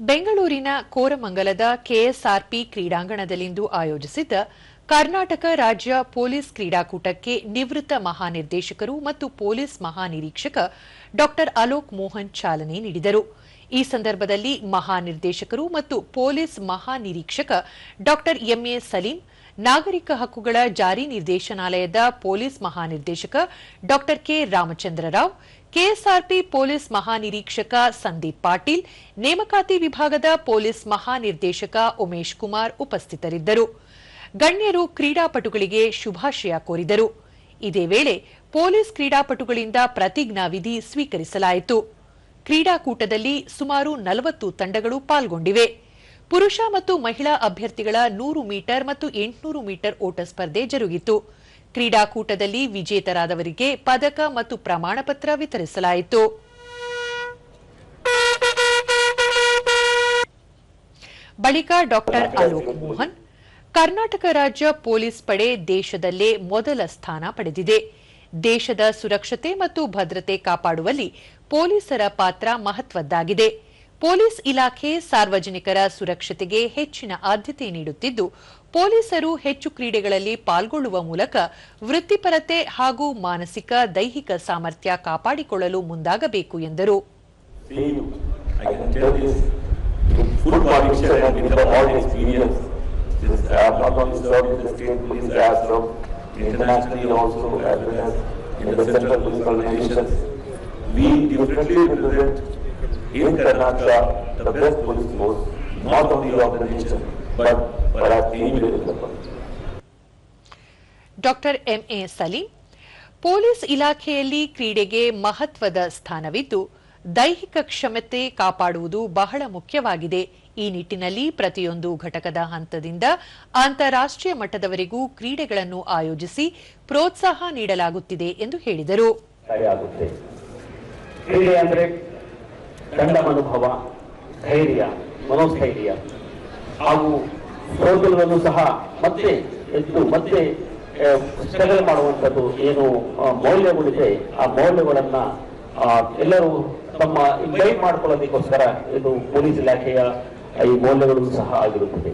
ಬೆಂಗಳೂರಿನ ಕೋರಮಂಗಲದ ಕೆಎಸ್ಆರ್ಪಿ ಕ್ರೀಡಾಂಗಣದಲ್ಲಿಂದು ಆಯೋಜಿಸಿದ್ದ ಕರ್ನಾಟಕ ರಾಜ್ಯ ಪೊಲೀಸ್ ಕ್ರೀಡಾಕೂಟಕ್ಕೆ ನಿವೃತ್ತ ಮಹಾನಿರ್ದೇಶಕರು ಮತ್ತು ಪೊಲೀಸ್ ಮಹಾನಿರೀಕ್ಷಕ ಡಾ ಅಲೋಕ್ ಮೋಹನ್ ಚಾಲನೆ ನೀಡಿದರು. ಈ ಸಂದರ್ಭದಲ್ಲಿ ಮಹಾನಿರ್ದೇಶಕರು ಮತ್ತು ಪೊಲೀಸ್ ಮಹಾನಿರೀಕ್ಷಕ ಡಾ ಎಂಎ ಸಲೀಂ, ನಾಗರಿಕ ಹಕ್ಕುಗಳ ಜಾರಿ ನಿರ್ದೇಶನಾಲಯದ ಪೊಲೀಸ್ ಮಹಾನಿರ್ದೇಶಕ ಡಾ K Ramachandra Rao, KSRP police ಮಹಾನಿರೀಕ್ಷಕ Sandeep Patil, ನೇಮಕಾತಿ ವಿಭಾಗದ ಪೊಲೀಸ್ ಮಹಾನಿರ್ದೇಶಕ ಉಮೇಶ್ ಕುಮಾರ್ ಉಪಸ್ಥಿತರಿದ್ದರು. ಗಣ್ಯರು ಕ್ರೀಡಾಪಟುಗಳಿಗೆ ಶುಭಾಶಯ ಕೋರಿದರು. ಇದೇ ವೇಳೆ ಪೊಲೀಸ್ ಕ್ರೀಡಾಪಟುಗಳಿಂದ ಪ್ರತಿಜ್ಞಾವಿಧಿ ಸ್ವೀಕರಿಸಲಾಯಿತು. ಕ್ರೀಡಾಕೂಟದಲ್ಲಿ ಸುಮಾರು ನಲವತ್ತು ತಂಡಗಳು ಪಾಲ್ಗೊಂಡಿವೆ. ಪುರುಷ ಮತ್ತು ಮಹಿಳಾ ಅಭ್ಯರ್ಥಿಗಳ ನೂರು ಮೀಟರ್ ಮತ್ತು ಎಂಟುನೂರು ಮೀಟರ್ ಓಟ ಸ್ಪರ್ಧೆ ಜರುಗಿತು. ಕ್ರೀಡಾಕೂಟದಲ್ಲಿ ವಿಜೇತರಾದವರಿಗೆ ಪದಕ ಮತ್ತು ಪ್ರಮಾಣಪತ್ರ ವಿತರಿಸಲಾಯಿತು. ಬಳಿಕ ಡಾಕ್ಟರ್ ಅಲೋಕ್ ಮೋಹನ್ ಕರ್ನಾಟಕ ರಾಜ್ಯ ಪೊಲೀಸ್ ಪಡೆ ದೇಶದಲ್ಲೇ ಮೊದಲ ಸ್ಥಾನ ಪಡೆದಿದೆ. ದೇಶದ ಸುರಕ್ಷತೆ ಮತ್ತು ಭದ್ರತೆ ಕಾಪಾಡುವಲ್ಲಿ ಪೊಲೀಸರ ಪಾತ್ರ ಮಹತ್ವದ್ದಾಗಿದೆ. ಪೊಲೀಸ್ ಇಲಾಖೆ ಸಾರ್ವಜನಿಕರ ಸುರಕ್ಷತೆಗೆ ಹೆಚ್ಚಿನ ಆದ್ಯತೆ ನೀಡುತ್ತಿದ್ದು, ಪೊಲೀಸರು ಹೆಚ್ಚು ಕ್ರೀಡೆಗಳಲ್ಲಿ ಪಾಲ್ಗೊಳ್ಳುವ ಮೂಲಕ ವೃತ್ತಿಪರತೆ ಹಾಗೂ ಮಾನಸಿಕ, ದೈಹಿಕ ಸಾಮರ್ಥ್ಯ ಕಾಪಾಡಿಕೊಳ್ಳಲು ಮುಂದಾಗಬೇಕು ಎಂದರು. Have not only served in the state police, as well, internationally also as well as in the central police organizations. We differently represent in Karnataka the best police force, not only of the nation, but perhaps anywhere in the world. Doctor MA Saleem police ಇಲಾಖೆಯಲ್ಲಿ ಕ್ರೀಡೆಗೆ ಮಹತ್ವದ ಸ್ಥಾನವಿದ್ದು ದೈಹಿಕ ಕ್ಷಮತೆ ಕಾಪಾಡುವುದು ಬಹಳ ಮುಖ್ಯವಾಗಿದೆ. ಈ ನಿಟ್ಟಿನಲ್ಲಿ ಪ್ರತಿಯೊಂದು ಘಟಕದ ಹಂತದಿಂದ ಅಂತಾರಾಷ್ಟ್ರೀಯ ಮಟ್ಟದವರೆಗೂ ಕ್ರೀಡೆಗಳನ್ನು ಆಯೋಜಿಸಿ ಪ್ರೋತ್ಸಾಹ ನೀಡಲಾಗುತ್ತಿದೆ ಎಂದು ಹೇಳಿದರು. ಕ್ರೀಡೆ ಅಂದ್ರೆ ದಂಡ ಮನೋಭಾವ, ಧೈರ್ಯ, ಮನೋಸ್ಥೈರ್ಯ. ಹಾಗೂ ಸೋದರವನ್ನು ಸಹ ಮತ್ತೆ ಎದ್ದು ಮತ್ತೆ ಸ್ಟ್ರಗಲ್ ಮಾಡುವಂಥದ್ದು ಏನು ಮೌಲ್ಯಗಳಿದೆ. ಆ ಮೌಲ್ಯಗಳನ್ನ ಎಲ್ಲರೂ ತಮ್ಮ ಗೈಡ್ ಮಾಡ್ಕೊಳ್ಳೋದಕ್ಕೋಸ್ಕರ ಇದು ಪೊಲೀಸ್ ಇಲಾಖೆಯ ಈ ಮೌಲ್ಯಗಳು ಸಹ ಆಗಿರುತ್ತದೆ.